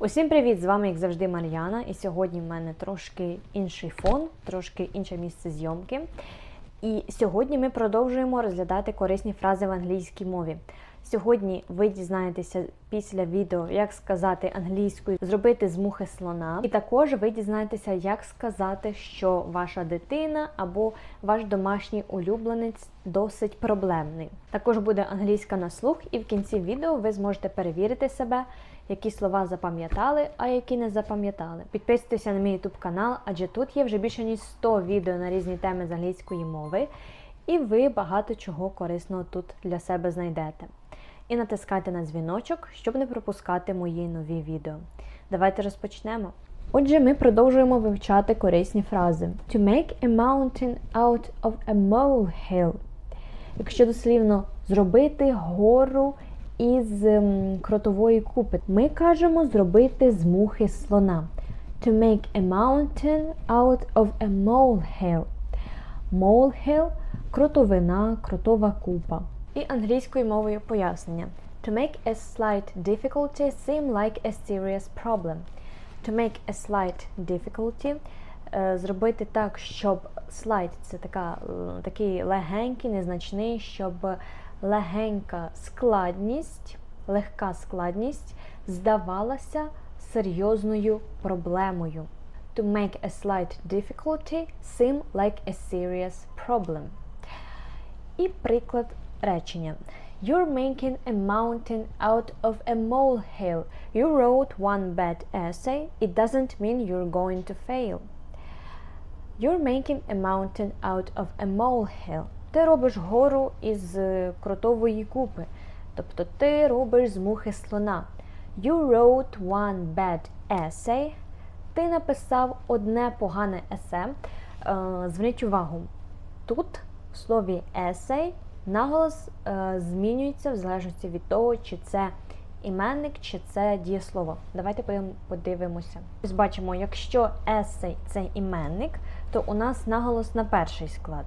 Усім привіт! З вами, як завжди, Мар'яна. І сьогодні в мене трошки інший фон, трошки інше місце зйомки. І сьогодні ми продовжуємо розглядати корисні фрази в англійській мові. Сьогодні ви дізнаєтеся після відео, як сказати англійською, зробити з мухи слона. І також ви дізнаєтеся, як сказати, що ваша дитина або ваш домашній улюбленець досить проблемний. Також буде англійська на слух, і в кінці відео ви зможете перевірити себе, які слова запам'ятали, а які не запам'ятали. Підписуйтеся на мій YouTube канал, адже тут є вже більше ніж 100 відео на різні теми з англійської мови, і ви багато чого корисного тут для себе знайдете. І натискайте на дзвіночок, щоб не пропускати мої нові відео. Давайте розпочнемо. Отже, ми продовжуємо вивчати корисні фрази. To make a mountain out of a molehill. Якщо дослівно зробити гору із ем, кротової купи, ми кажемо зробити з мухи слона. To make a mountain out of a molehill. Molehill – кротовина, кротова купа. І англійською мовою пояснення. To make a slight difficulty seem like a serious problem. To make a slight difficulty е, зробити так, щоб slight – це така, е, такий легенький, незначний, щоб легенька складність, легка складність здавалася серйозною проблемою. To make a slight difficulty seem like a serious problem. І приклад речення. You're making a mountain out of a molehill. You wrote one bad essay. It doesn't mean you're going to fail. You're making a mountain out of a molehill. Ти робиш гору із е, кротової купи. Тобто ти робиш з мухи слона. You wrote one bad essay. Ти написав одне погане есе. Е, Зверніть увагу, тут в слові essay наголос е, змінюється в залежності від того, чи це іменник, чи це дієслово. Давайте подивимося. Ось бачимо, якщо essay – це іменник, то у нас наголос на перший склад.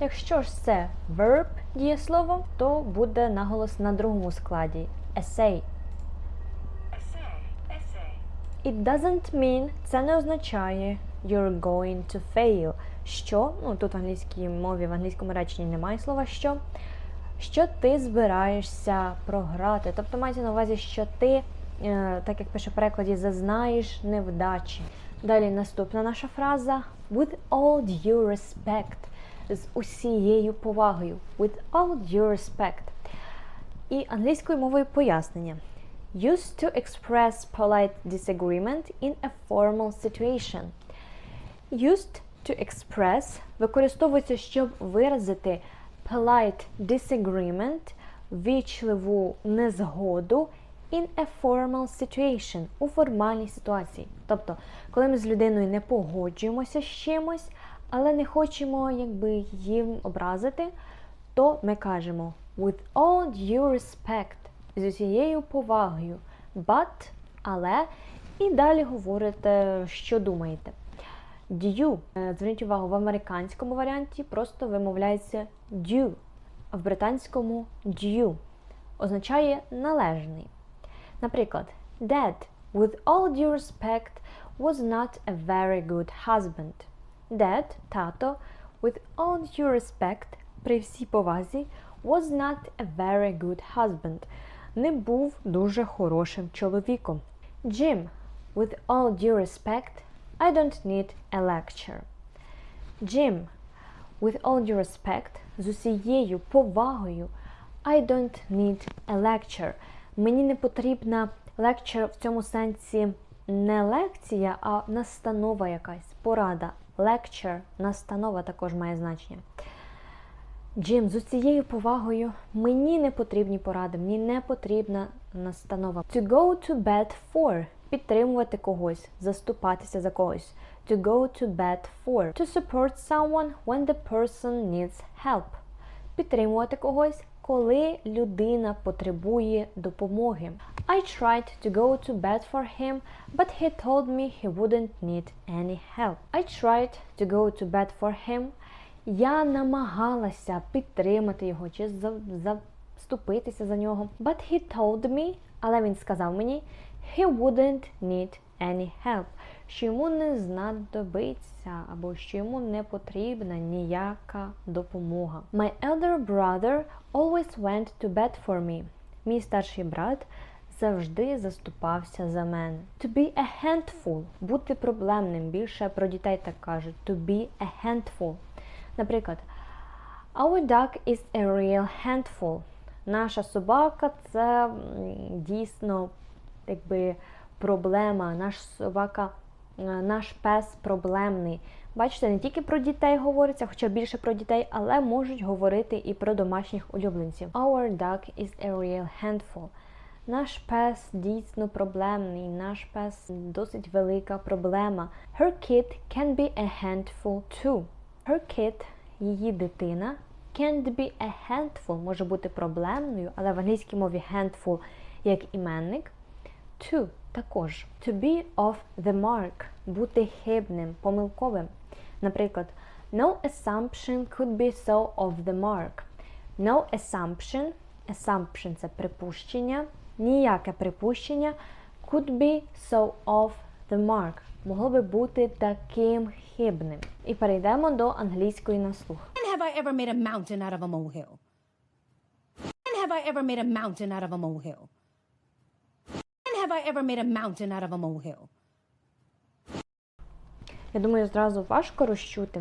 Якщо ж це verb дієслово, то буде наголос на другому складі essay. It doesn't mean це не означає you're going to fail. Що, ну тут в англійській мові, в англійському реченні немає слова що. Що ти збираєшся програти. Тобто мається на увазі, що ти, е, так як пише в перекладі, зазнаєш невдачі. Далі наступна наша фраза with all due respect. З усією повагою. With all due respect. І англійською мовою пояснення. Used to express polite disagreement in a formal situation. Used to express використовується, щоб виразити polite disagreement, вічливу незгоду in a formal situation, у формальній ситуації. Тобто, коли ми з людиною не погоджуємося з чимось, але не хочемо якби їм образити, то ми кажемо with all due respect, з усією повагою, but, але, і далі говорите, що думаєте. Due, е, зверніть увагу, в американському варіанті просто вимовляється due, а в британському due означає належний. Наприклад, Dad, with all due respect, was not a very good husband. Dad, тато, with all due respect, при всій повазі, was not a very good husband. Не був дуже хорошим чоловіком. Jim, with all due respect, I don't need a lecture. Jim, with all due respect, з усією повагою, I don't need a lecture. Мені не потрібна lecture в цьому сенсі не лекція, а настанова якась, порада. Lecture, настанова також має значення. Джим, з усією повагою, мені не потрібні поради, мені не потрібна настанова. To go to bed for – підтримувати когось, заступатися за когось. To go to bed for – to support someone when the person needs help. Підтримувати когось, коли людина потребує допомоги. I tried to go to bed for him, but he told me he wouldn't need any help. I tried to go to bed for him. Я намагалася підтримати його чи заступитися за нього. But he told me, але він сказав мені, he wouldn't need any help, що йому не знадобиться або що йому не потрібна ніяка допомога. My elder brother always went to bed for me. Мій старший брат завжди заступався за мене. To be a handful – бути проблемним. Більше про дітей так кажуть. To be a handful. Наприклад, Our dog is a real handful. Наша собака це дійсно якби проблема. Наш собака, е, наш пес проблемний. Бачите, не тільки про дітей говориться, хоча більше про дітей, але можуть говорити і про домашніх улюбленців. Our dog is a real handful. Наш пес дійсно проблемний, наш пес досить велика проблема. Her kid can be a handful too. Her kid, її дитина, can't be a handful, може бути проблемною, але в англійській мові handful як іменник. To також. To be off the mark, бути хибним, помилковим. Наприклад, no assumption could be so off the mark. No assumption, assumption це припущення, ніяке припущення could be so off the mark. Могло би бути таким хибним. І перейдемо до англійської на слух. Have I ever made a mountain out of a molehill? Have I ever made a mountain out of a molehill? Have I ever made a mountain out of a molehill? Я думаю, зразу важко розчути.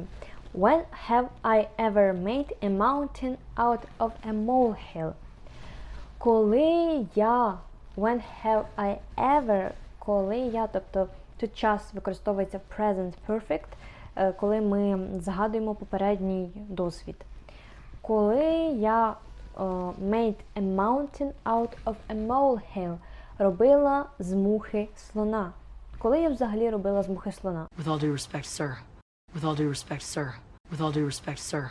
When have I ever made a mountain out of a molehill? Коли я, when have I ever, коли я, тобто тут час використовується present perfect, е, коли ми згадуємо попередній досвід. Коли я е, made a mountain out of a molehill, робила з мухи слона. Коли я взагалі робила з мухи слона? With all due respect, sir. With all due respect, sir. With all due respect, sir.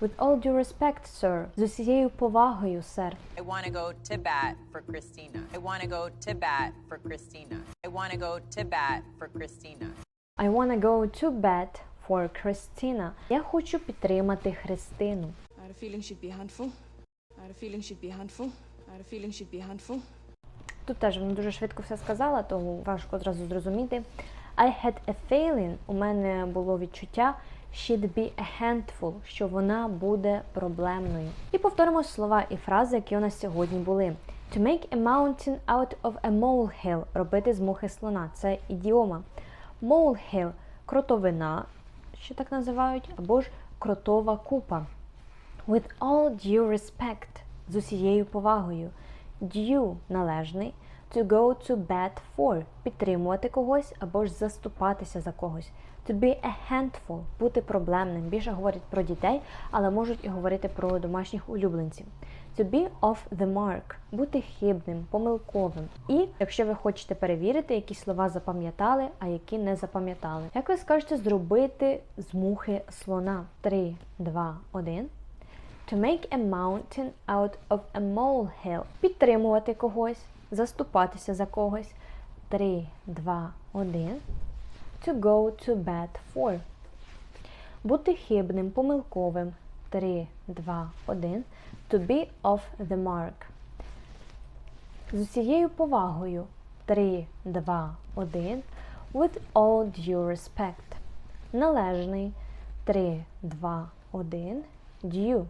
With all due respect, sir. З усією повагою, сер. I want to go to bat for Christina. I want to go to bat for Christina. I want to go to bat for Christina. I wanna go to bed for Christina. Я хочу підтримати Христину. I had a feeling she'd be handful. I had a feeling she'd be handful. I had a feeling she'd be handful. Тут теж вона дуже швидко все сказала, тому важко одразу зрозуміти. I had a feeling, у мене було відчуття, she'd be a handful, що вона буде проблемною. І повторимо слова і фрази, які у нас сьогодні були. To make a mountain out of a molehill – робити з мухи слона. Це ідіома. Molehill – кротовина, що так називають, або ж кротова купа. With all due respect з усією повагою. Due – належний. To go to bed for підтримувати когось або ж заступатися за когось. To be a handful бути проблемним. Більше говорять про дітей, але можуть і говорити про домашніх улюбленців. To be off the mark бути хибним, помилковим. І якщо ви хочете перевірити, які слова запам'ятали, а які не запам'ятали. Як ви скажете зробити з мухи слона? 3, 2, 1. To make a mountain out of a molehill. Підтримувати когось, заступатися за когось. 3, 2, 1. To go to bed for. Бути хибним, помилковим. 3, 2, 1. To be off the mark. З усією повагою. 3, 2, 1. With all due respect. Належний. 3, 2, 1. Due.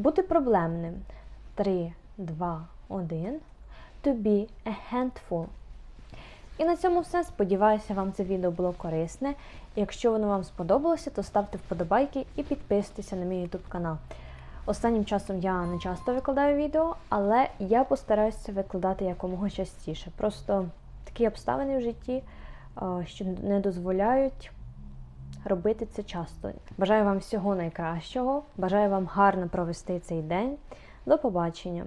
Бути проблемним. 3, 2, 1. To be a handful. І на цьому все. Сподіваюся, вам це відео було корисне. Якщо воно вам сподобалося, то ставте вподобайки і підписуйтеся на мій YouTube канал. Останнім часом я не часто викладаю відео, але я постараюся викладати якомога частіше. Просто такі обставини в житті, е, що не дозволяють робити це часто. Бажаю вам всього найкращого, бажаю вам гарно провести цей день. До побачення!